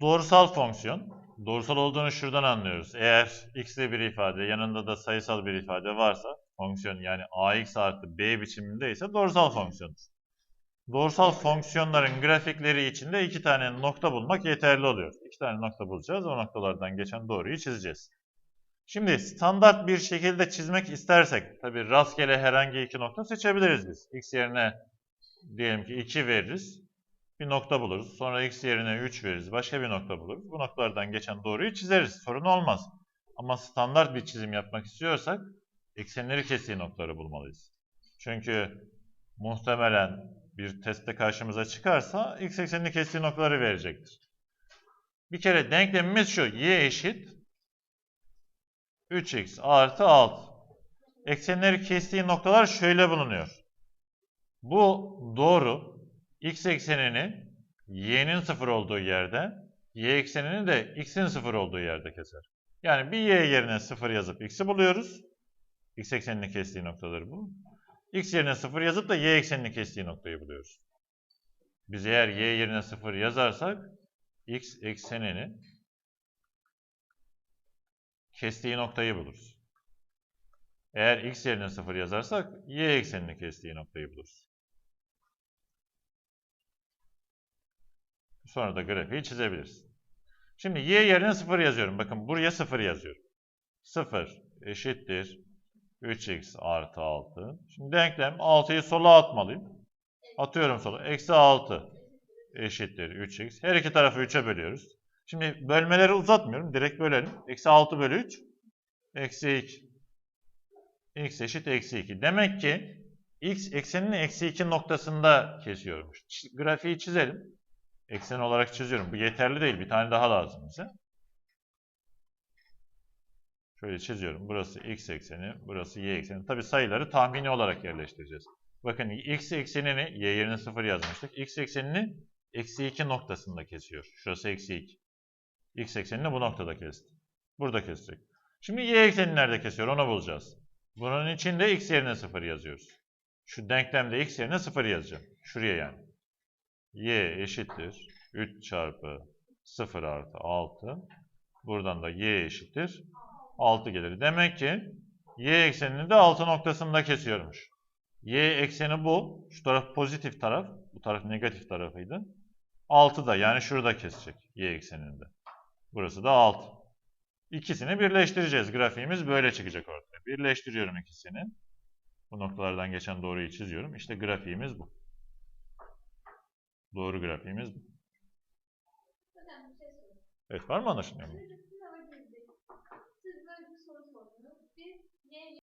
Doğrusal fonksiyon. Doğrusal olduğunu şuradan anlıyoruz. Eğer x'li bir ifade yanında da sayısal bir ifade varsa fonksiyon yani ax artı b biçimindeyse doğrusal fonksiyondur. Doğrusal fonksiyonların grafikleri içinde iki tane nokta bulmak yeterli oluyor. İki tane nokta bulacağız. O noktalardan geçen doğruyu çizeceğiz. Şimdi standart bir şekilde çizmek istersek, tabi rastgele herhangi iki nokta seçebiliriz biz. x yerine diyelim ki 2 veririz. Bir nokta buluruz. Sonra x yerine 3 veririz. Başka bir nokta buluruz. Bu noktalardan geçen doğruyu çizeriz. Sorun olmaz. Ama standart bir çizim yapmak istiyorsak eksenleri kestiği noktaları bulmalıyız. Çünkü muhtemelen bir testte karşımıza çıkarsa x eksenini kestiği noktaları verecektir. Bir kere denklemimiz şu. y eşit 3x artı 6. Eksenleri kestiği noktalar şöyle bulunuyor. Bu doğru x eksenini y'nin sıfır olduğu yerde, y eksenini de x'in sıfır olduğu yerde keser. Yani bir y yerine sıfır yazıp x'i buluyoruz. x eksenini kestiği noktadır bu. x yerine sıfır yazıp da y eksenini kestiği noktayı buluyoruz. Biz eğer y yerine sıfır yazarsak x eksenini kestiği noktayı buluruz. Eğer x yerine 0 yazarsak y eksenini kestiği noktayı buluruz. Sonra da grafiği çizebiliriz. Şimdi y yerine 0 yazıyorum. Bakın buraya 0 yazıyorum. 0 eşittir 3x artı 6. Şimdi denklem 6'yı sola atmalıyım. Atıyorum sola. Eksi 6 eşittir 3x. Her iki tarafı 3'e bölüyoruz. Şimdi bölmeleri uzatmıyorum. Direkt bölelim. Eksi 6 bölü 3. Eksi 2. x eşit eksi 2. Demek ki x eksenini eksi 2 noktasında kesiyormuş. Grafiği çizelim. Eksen olarak çiziyorum. Bu yeterli değil. Bir tane daha lazım bize. Şöyle çiziyorum. Burası x ekseni, burası y ekseni. Tabi sayıları tahmini olarak yerleştireceğiz. Bakın x eksenini y yerine 0 yazmıştık. x eksenini eksi 2 noktasında kesiyor. Şurası eksi 2. X eksenini bu noktada kesti. Burada kesecek. Şimdi y eksenini nerede kesiyor onu bulacağız. Bunun için de x yerine 0 yazıyoruz. Şu denklemde x yerine 0 yazacağım. Şuraya yani. Y eşittir 3 çarpı 0 artı 6. Buradan da y eşittir 6 gelir. Demek ki y eksenini de 6 noktasında kesiyormuş. Y ekseni bu. Şu taraf pozitif taraf. Bu taraf negatif tarafıydı. 6 da yani şurada kesecek y ekseninde. Burası da 6. İkisini birleştireceğiz. Grafiğimiz böyle çıkacak ortaya. Birleştiriyorum ikisini. Bu noktalardan geçen doğruyu çiziyorum. İşte grafiğimiz bu. Doğru grafiğimiz bu. Evet var mı anlaşılmıyor mu?